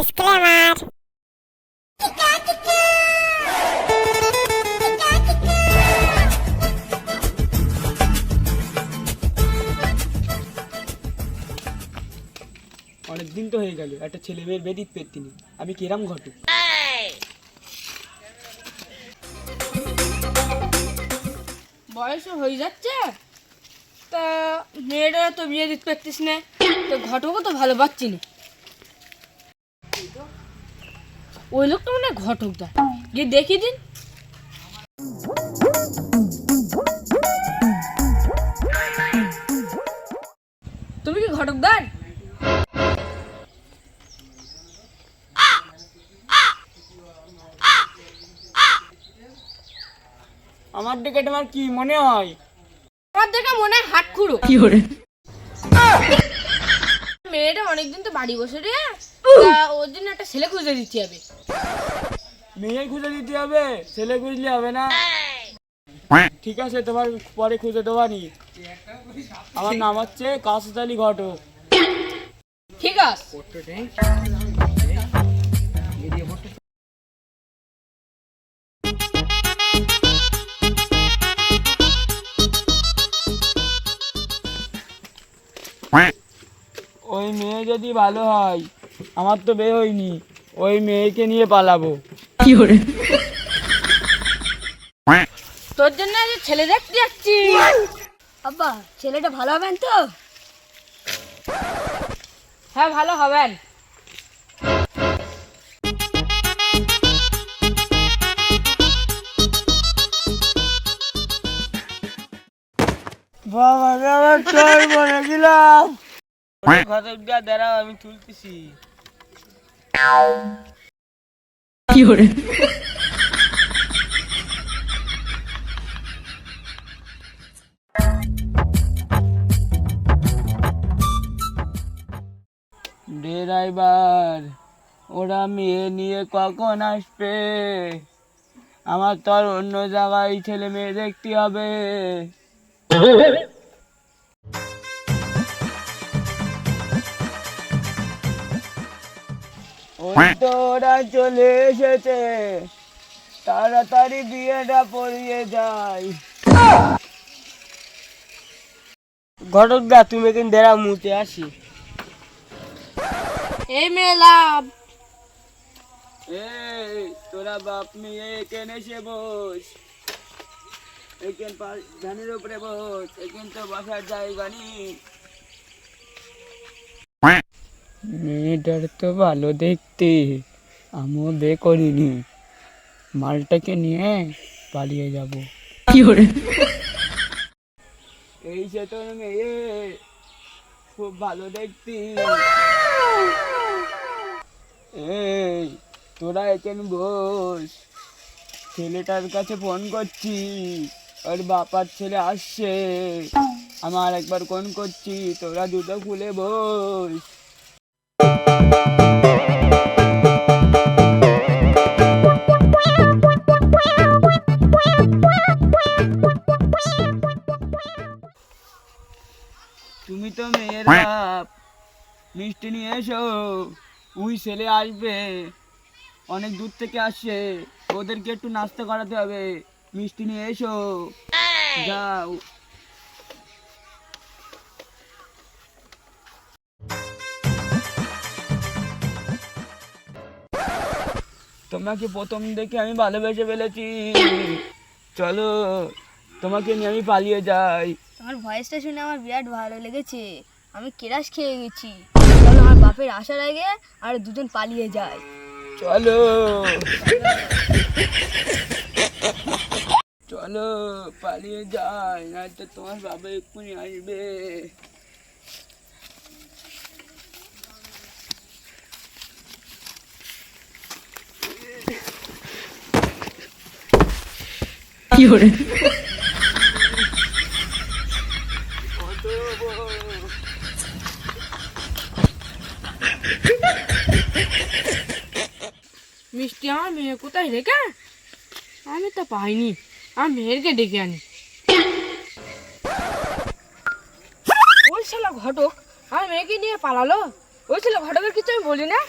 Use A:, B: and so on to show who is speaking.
A: Disclaimer.
B: অনেক দিন তো হয়ে গেল একটা ছেলে মেয়ের বেদিত পেতিনি আমি কিরাম ঘটু
C: বয়স হয়ে যাচ্ছে? তা মেয়েরা তো বিয়ে দিতে পারতিস না। তো ঘটকও তো ভালো পাচ্ছি না। ওই লোকটা মানে ঘটক দা। গিয়ে দেখি দিন। তুমি কি ঘটক ঘটকদার
B: আমার দিকে তোমার কি মনে হয়?
C: আমার দেখে মনে হয় হাত খুঁড়ো। মেয়েটা অনেকদিন তো বাড়ি বসে রে। তা ওর জন্য একটা ছেলে খুঁজে দিতে হবে।
B: মেয়ে খুঁজে দিতে হবে ছেলে খুঁজলে হবে না। ঠিক আছে তোমার পরে খুঁজে দেবানি আমার নাম হচ্ছে কাসতালি ঘটক।
C: ঠিক আছে।
B: ওই মেয়ে যদি ভালো হয় আমার তো বে হয়নি। ওই মেয়েকে নিয়ে পালাবো।
C: তোর জন্য আজ ছেলে দেখতে যাচ্ছি।
D: আব্বা ছেলেটা ভালো হবেন তো?
C: হ্যাঁ ভালো হবেন।
B: বাবা বাবা তোর বলে দিলাম। দাঁড়াও আমি তুলতেছি। ড্রাইভার, ওরা মেয়ে নিয়ে কখন আসবে? আমার তো আর অন্য জায়গায় ছেলে মেয়ে দেখতে হবে। ওই চলে এসেছে। তাড়াতাড়ি বিয়েটা পড়িয়ে যায় ঘটক দা তুমি কিন্তু দেড়া মুতে আসি।
C: এই মেয়ে
B: এই তোরা বাপ মেয়ে এখানে এসে বস। এখান ধানের উপরে বস। এখান তো বসার জায়গা নেই। মেয়েটার তো ভালো দেখতে। আমিও বে করিনি। মালটাকে নিয়ে পালিয়ে যাব। এই সে তোর মেয়ে খুব ভালো দেখতি। এই তোরা এখানে বস। ছেলেটার কাছে ফোন করছি। ওর বাপার ছেলে আসছে। আমার একবার ফোন করছি। তোরা দুটো খুলে বস। তুমি তো মেয়ের বাপ। মিষ্টি নিয়ে এসো উই ছেলে আসবে। অনেক দূর থেকে আসছে ওদেরকে একটু নাস্তা করাতে হবে। মিষ্টি নিয়ে এসো। যাও। তোমাকে প্রথম দেখে আমি ভালোবেসে ফেলেছি? চলো তোমাকে নিয়ে আমি পালিয়ে যাই।
D: তোমার ভয়েসটা শুনে আমার বিরাট ভালো লেগেছে। আমি কেরাস খেয়ে গেছি। চলো আমার বাপের আসার আগে আর দুজন পালিয়ে যায়।
B: চলো। চলো পালিয়ে যাই নয়তো তোমার বাবা এক্ষুনি আসবে।
C: মিষ্টি আমার মেয়ে কোথায় রেখে আমি তো পাইনি। আমার মেয়েরকে ডেকে আনি। ওই শালা ঘটক, আমার মেয়েকে নিয়ে পালালো? ওই ছেলে ঘটকের কিছু আমি বলি না